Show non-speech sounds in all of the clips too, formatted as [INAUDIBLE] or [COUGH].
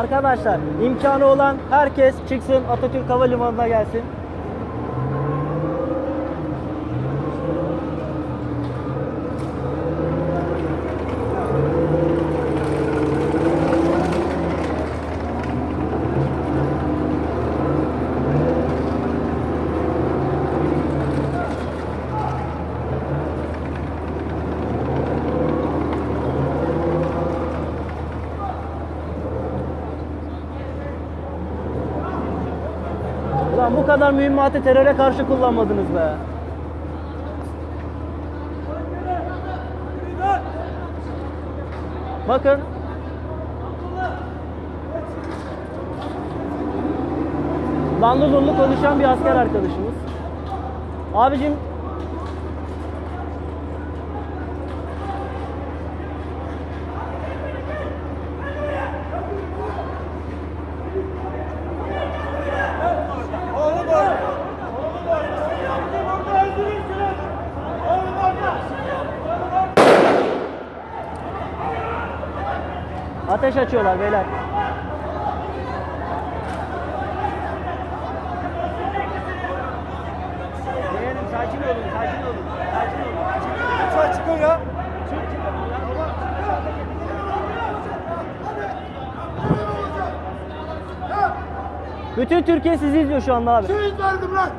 Arkadaşlar imkanı olan herkes çıksın Atatürk Havalimanı'na gelsin. Ulan bu kadar mühimmatı teröre karşı kullanmadınız be. Bakın. Lanlı lunlu konuşan bir asker arkadaşımız. Abicim ateş açıyorlar beyler. Sakin olun, sakin olun. Sakin olun. Lütfen çıkın ya. Bütün Türkiye sizi izliyor şu anda abi. Lan.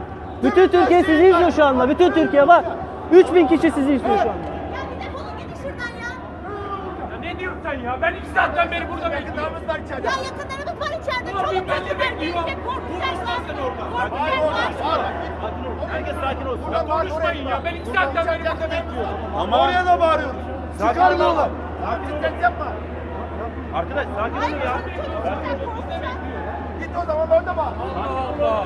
Bütün Türkiye sizi izliyor şu anda. Bütün Türkiye bak. 3000 kişi sizi izliyor şu anda. Ya defolun gidin şuradan ya. Ya ne diyorsun sen ya? Ben iki saatten beri burada bekliyorum. Yakınlarımız var içeride. Ya yakınlarımız var içeride. Ulan Çoluk ben de çocuk bekliyorum. gelecek. Korkacaklar. Sen orada. Korkacaklar. Herkes sakin olsun. Ya konuşmayın ya. Ben iki saatten beri burada bekliyorum. Ama oraya da bağırıyoruz. Çıkar yola. Sakin yapma. Arkadaş sakin Hayır çoluk çocuklar korkacak. Git o zaman orada bağır. Allah Allah.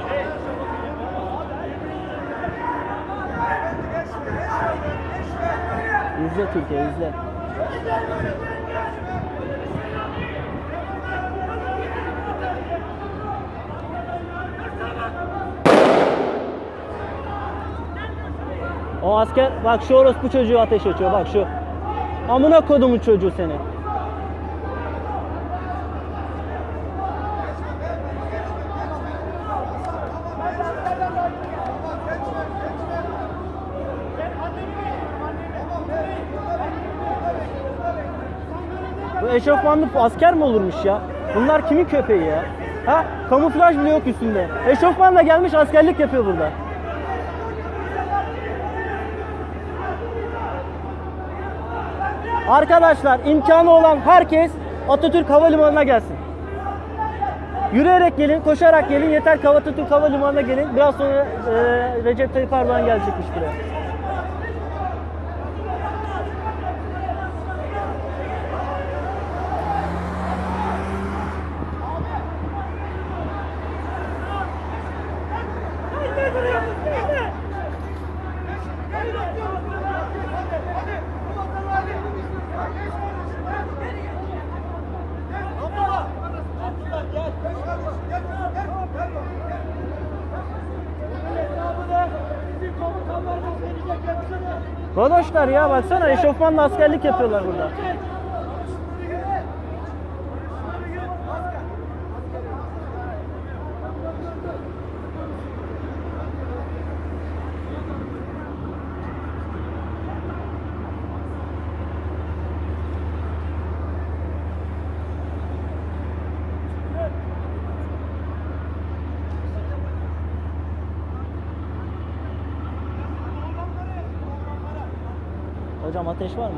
İzle Türkiye izle. O asker bak şu orospu çocuğu ateş açıyor bak şu. Amına kodumun çocuğu seni. Eşofmanlı asker mi olurmuş ya? Bunlar kimin köpeği ya? Ha? Kamuflaj bile yok üstünde. Eşofmanla gelmiş askerlik yapıyor burada. Arkadaşlar imkanı olan herkes Atatürk Havalimanı'na gelsin. Yürüyerek gelin, koşarak gelin. Yeter ki Atatürk Havalimanı'na gelin. Biraz sonra e, Recep Tayyip Erdoğan gelecekmiş buraya. Vadoşlar ya baksana eşofmanla askerlik yapıyorlar burada. Ateş var mı?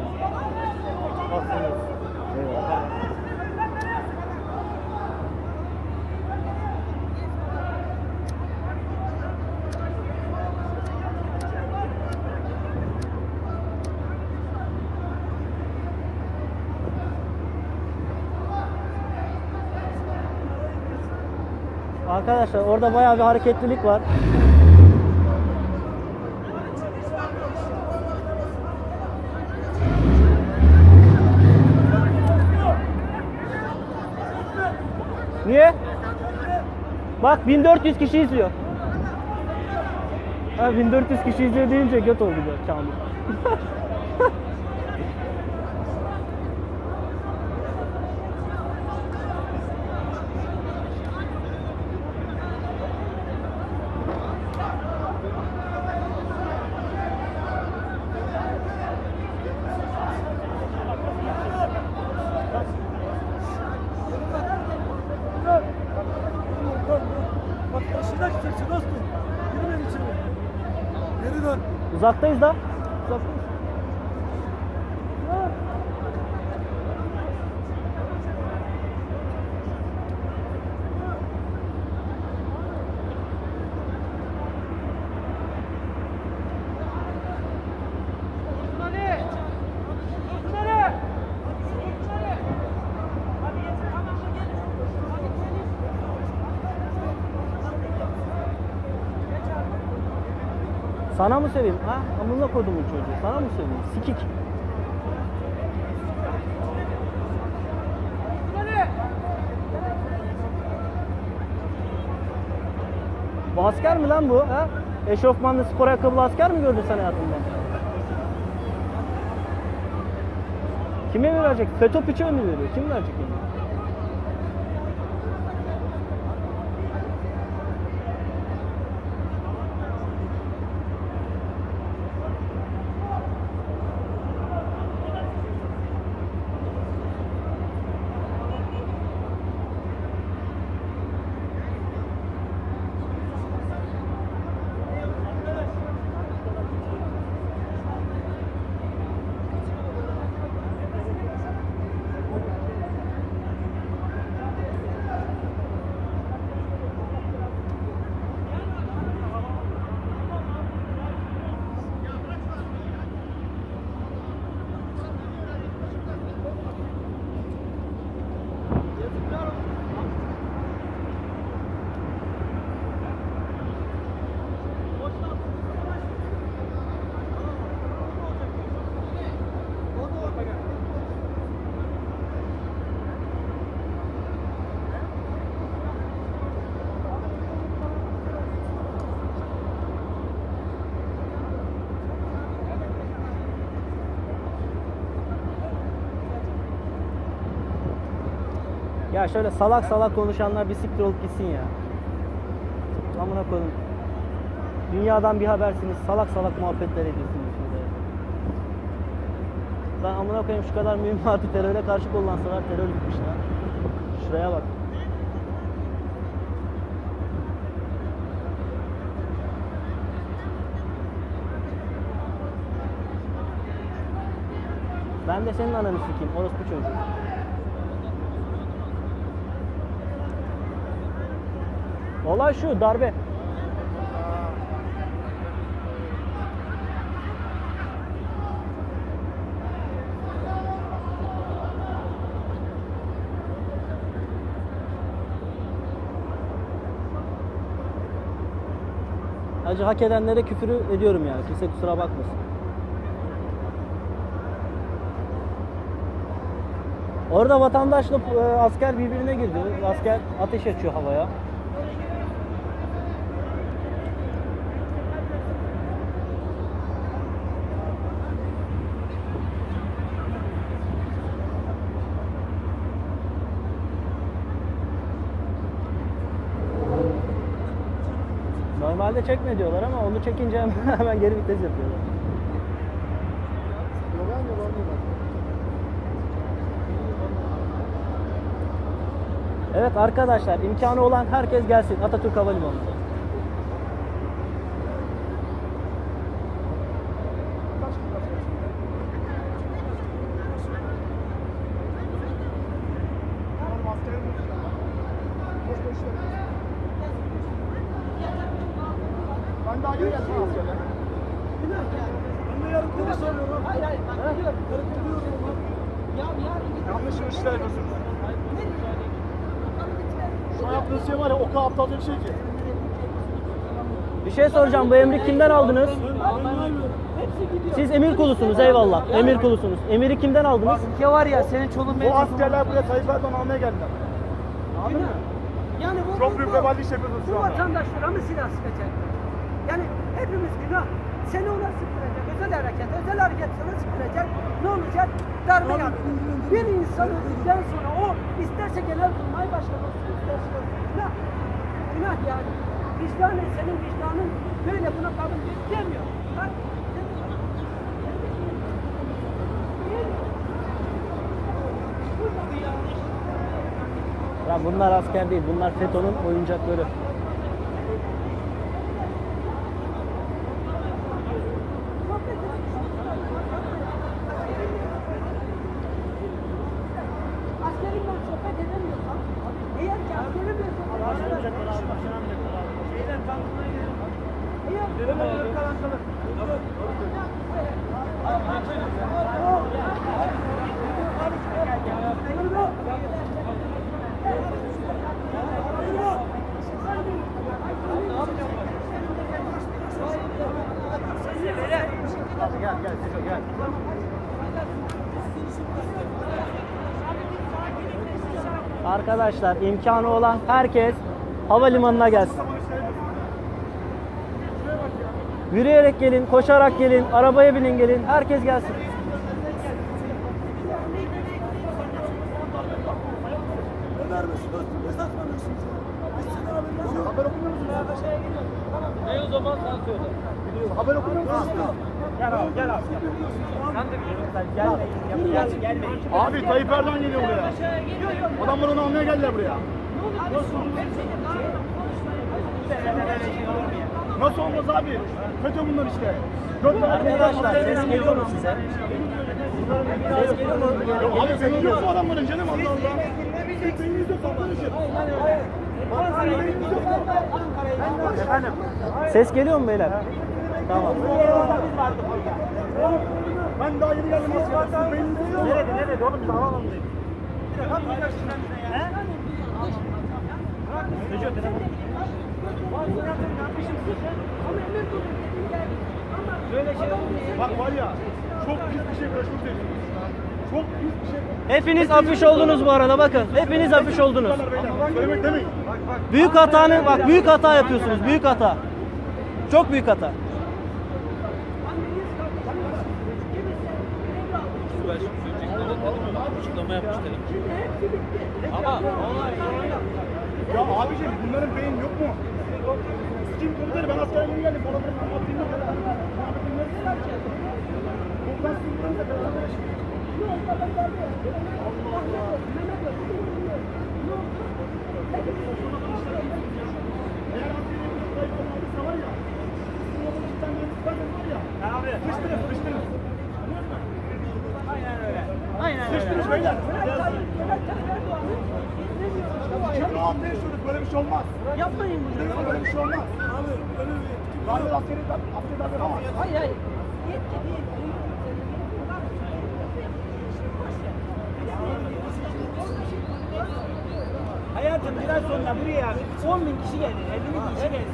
Arkadaşlar orada bayağı bir hareketlilik var. Niye? Bak 1400 kişi izliyor. Ha 1400 kişi izliyor deyince göt oldu böyle [LAUGHS] Uzaktan. Uzaktayız da. Uzaktayız. Sana mı söyleyeyim? Ha? Amına kodumun çocuğu. Sana mı söyleyeyim? Sikik. Bu asker mi lan bu? Ha? Eşofmanlı spor ayakkabılı asker mi gördün sen hayatında? Kime mi verecek? FETÖ mi veriyor? Kim verecek onu? Şöyle salak salak konuşanlar bir siktir olup gitsin ya. Amına koyayım. Dünyadan bir habersiniz. Salak salak muhabbetler ediyorsunuz. Ben amına koyayım şu kadar mühimmatı teröre karşı kullansalar terör bitmiş lan. Şuraya bak. Ben de senin ananı sikeyim orospu çocuğu. Olay şu darbe. Acı hak edenlere küfürü ediyorum yani. Kimse kusura bakmasın. Orada vatandaşla e, asker birbirine girdi. Asker ateş açıyor havaya. Normalde çekme diyorlar ama onu çekince [LAUGHS] hemen, geri vites yapıyorlar. Evet arkadaşlar imkanı olan herkes gelsin Atatürk Havalimanı'na. Ben daha yeni geldim askere. Ben de yarın soruyorum. Hayır hayır. Ben biliyorum. Yarın kılıyorum. Yanlış işler yapıyorsunuz. Şu an yaptığınız şey var ya o kadar aptalca bir şey ki. Bir şey soracağım bu emri kimden aldınız? Siz emir kulusunuz eyvallah. Emir kulusunuz. Emiri kimden aldınız? Ya var ya senin çoluğun Bu askerler buraya Tayyip Erdoğan almaya geldiler. Anladın mı? Yani bu, Çok bu- büyük bu- vebali iş yapıyorsunuz Bu şu anda. vatandaşlara mı silah sıkacak? Hepimiz günah. Seni ona sıkılacak. Özel hareket, özel hareket sana sıkılacak. Ne olacak? Darbe yaptı. Bir insan öldükten sonra o isterse genel kurmay başkanı olsun, isterse. Günah. Günah yani. Vicdanen senin vicdanın böyle buna kabul edemiyor. Bak. Ya bunlar asker değil. Bunlar FETÖ'nün oyuncakları. Gel gel gel gel. Arkadaşlar imkanı olan herkes havalimanına gelsin. Yürüyerek gelin, koşarak gelin, arabaya binin gelin. Herkes gelsin. Haber okumuyor musun? Gel abi, gel abi. Sen de gelmeyin, gelmeyin, gelmeyin. Abi Tayyip Erdoğan geliyor buraya. Adamlar onu almaya geldiler buraya. Nasıl olmaz abi? FETÖ bunlar işte. Arkadaşlar ses geliyor mu size? Ses geliyor mu? Abi benim yok bu adamların canım Allah Allah. Arkadaşım. Beyniniz yok. Efendim? Ses geliyor mu beyler? Tamam. Ben daha yeni geldim. Nerede, nerede? Oğlum biz havaalanındayız. Bak var ya çok pis bir şey diyorsunuz. Çok pis bir şey. Hepiniz afiş oldunuz bu arada bakın. Hepiniz afiş oldunuz. Söylemek demeyin. Büyük hatanın bak büyük hata yapıyorsunuz. Büyük hata. Çok büyük hata. Ya abicim bunların beyin yok mu? Kim komutanı ben askere yeni geldim. Bana bırakın atayım yok. Komutan sınırlarında beraber Eğer askeri bir kayıp olmadıysa var ya, sizin o iki tane mühendislerden var ya, sıçtınız, sıçtınız. Aynen öyle. Aynen öyle. Sıçtınız beyler. Çok rahat yaşıyoruz, böyle bir şey olmaz. Yapmayın bunu. Böyle böyle bir şey olmaz. Abi öyle bir... Zaten askeri askeri darbe ama. Hayır hayır. Yetki değil. Hayatım biraz sonra buraya 10 bin kişi gelir, 50 bin kişi gelir.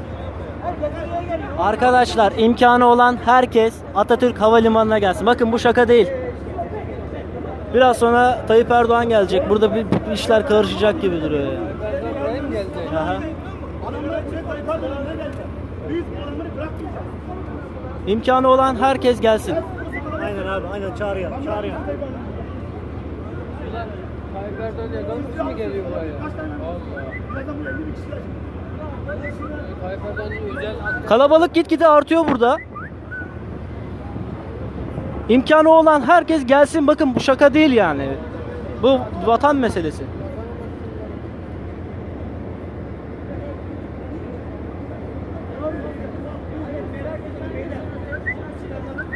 Herkes buraya geliyor. Arkadaşlar imkanı olan herkes Atatürk Havalimanı'na gelsin. Bakın bu şaka değil. Biraz sonra Tayyip Erdoğan gelecek. Burada bir, bir işler karışacak gibi duruyor ya. Aha. Adamlar hepsine Tayyip Erdoğan'a geldi. Biz bu adamları bırakmayacağız. İmkanı olan herkes gelsin. Aynen abi, aynen çağırıyor, çağırıyor. Tayyip Erdoğan yakalısı mı geliyor buraya? Kaç tane? Birazdan buraya 50 bin kişi gelecek. Tayyip Erdoğan'ın özel Kalabalık gitgide artıyor burada. İmkanı olan herkes gelsin. Bakın bu şaka değil yani. Bu vatan meselesi.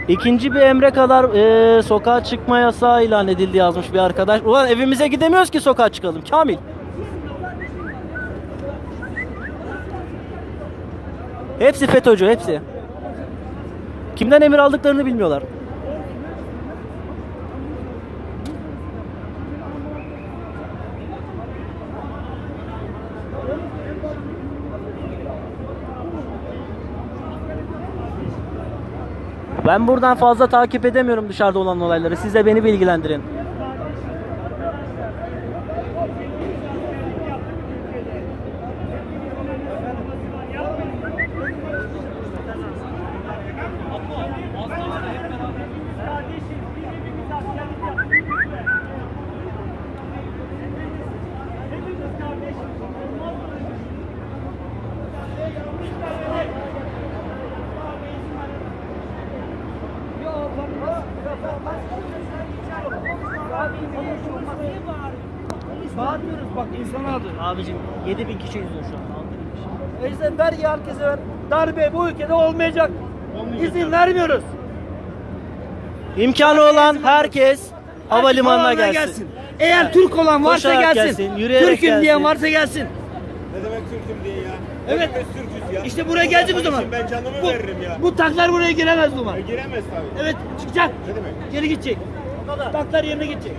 İkinci bir emre kadar eee, sokağa çıkma yasağı ilan edildi yazmış bir arkadaş. Ulan evimize gidemiyoruz ki sokağa çıkalım. Kamil. Hepsi FETÖ'cü, hepsi. Kimden emir aldıklarını bilmiyorlar. Ben buradan fazla takip edemiyorum dışarıda olan olayları. Siz de beni bilgilendirin. Bağırıyoruz bak insana adı. Abicim 7000 kişi izliyor şu an. O yüzden ver ya herkese ver. Darbe bu ülkede olmayacak. İzin vermiyoruz. İmkanı olan herkes havalimanına Havalimanına gelsin. Eğer Türk olan varsa Koşarak gelsin. gelsin, Türk'üm gelsin. diyen varsa gelsin. Ne demek Türk'üm diye ya? Evet. İşte buraya gelecek o zaman. Ben canımı Bu, veririm ya. bu tanklar buraya giremez o zaman. Giremez tabii. Evet çıkacak. Ne demek? Geri gidecek. Tanklar yerine gidecek.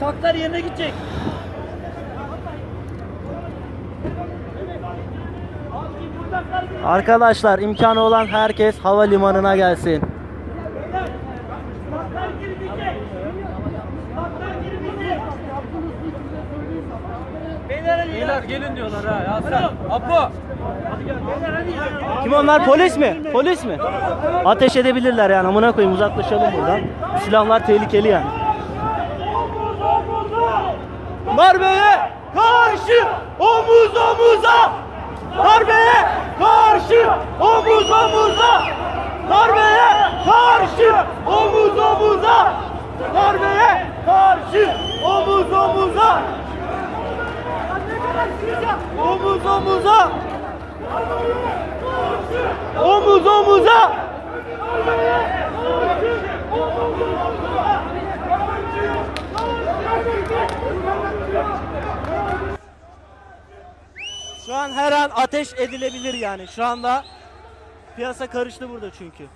Tanklar yerine gidecek. Arkadaşlar imkanı olan herkes havalimanına gelsin. Beyler gelin diyorlar ha. Hasan. Apo. Kim onlar? Polis mi? Polis mi? Ateş edebilirler yani. Amına koyayım uzaklaşalım buradan. Silahlar tehlikeli yani. Darbeye karşı omuz omuza! Darbeye karşı omuz omuza! Darbeye karşı omuz omuza! Darbeye karşı omuz omuza! Omuz omuza! Omuz omuza! Şu an her an ateş edilebilir yani. Şu anda piyasa karıştı burada çünkü.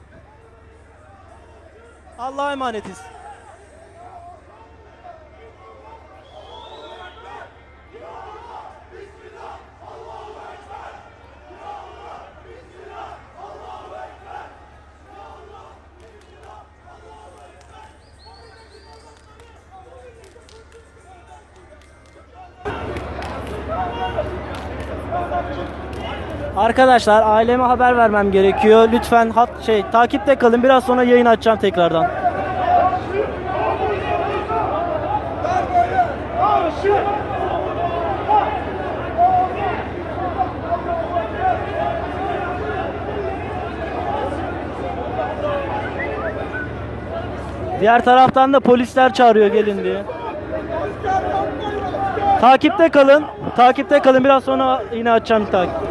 Allah'a emanetiz. Arkadaşlar aileme haber vermem gerekiyor. Lütfen hat şey takipte kalın. Biraz sonra yayın açacağım tekrardan. Diğer taraftan da polisler çağırıyor gelin diye. Takipte kalın. Takipte kalın. Biraz sonra yine açacağım takip.